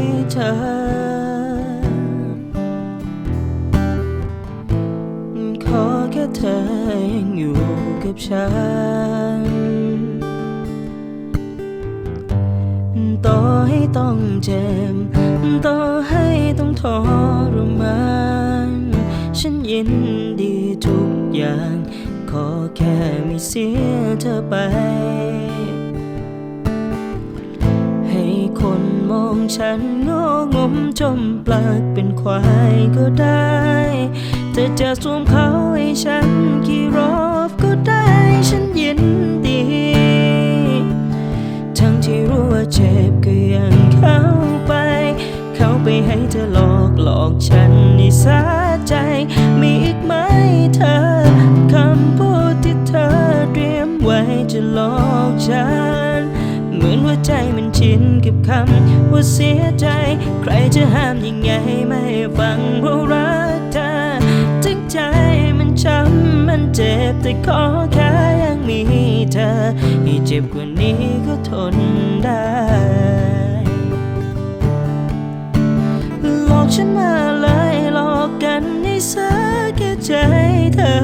ีเธอ ขอแค่เธอยังอยู่กับฉัน ต่อให้ต้องเจ็บ ต่อให้ต้องทรมาน ฉันยินดีทุกอย่าง ขอแค่ไม่เสียเธอไป มองฉันโง่งมจมปลักเป็นควายก็ได้เธอจะสวมเขาให้ฉันกี่รอบก็ได้ฉันยินดี ทั้งที่รู้ว่าเจ็บก็ยังเข้าไป เข้าไปให้เธอหลอกหลอกฉันในสาใจมีอีกไหมเธอคำพูดที่เธอเตรียมไว้จะหลอกฉัน ว่าใจมันชินกับคำว่าเสียใจ ใครจะห้ามยังไงไม่ฟังเพราะรักเธอถึงใจมันช้ำมันเจ็บแต่ขอแค่ยังมีเธอให้เจ็บกว่านี้ก็ทนได้หลอกฉันมาเลยหลอกกันให้สักแค่ใจเธอ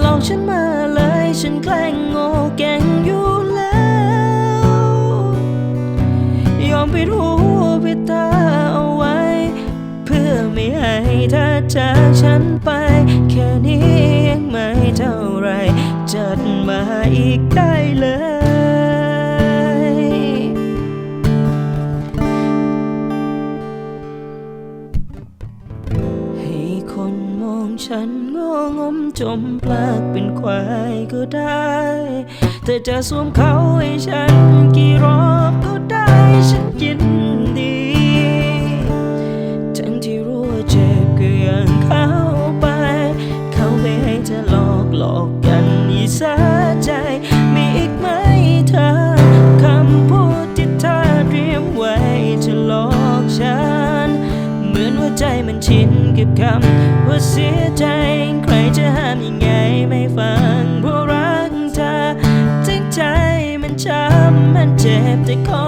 หลอกฉันมาเลยฉันแกล้งโง่เก่ง ปิดหูปิดตาเอาไว้ เพื่อไม่ให้เธอจากฉันไป แค่นี้ยังไม่เท่าไร จัดมาอีกได้เลยให้คนมองฉันโง่งมจมปลักเป็นควายก็ได้เธอจะสวมเขาให้ฉันกี่รอบก็าใจ มีอีกไหมเธอ คำพูดที่เธอเตรียมไว้จะหลอกฉัน เหมือนว่าใจมันชินกับคำว่าเสียใจ ใครจะห้ามยังไงไม่ฟังเพราะรักเธอ ถึงใจมันช้ำมันเจ็บแต่ขอ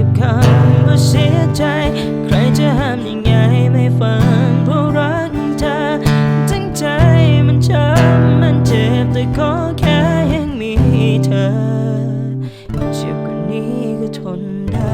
กับคำว่าเสียใจ ใครจะห้ามยังไงไม่ฟังเพราะรักเธอ ทั้งใจมันช้ำมันเจ็บแต่ขอแค่ยังมีเธอเจ็บกว่านี้ก็ทนได้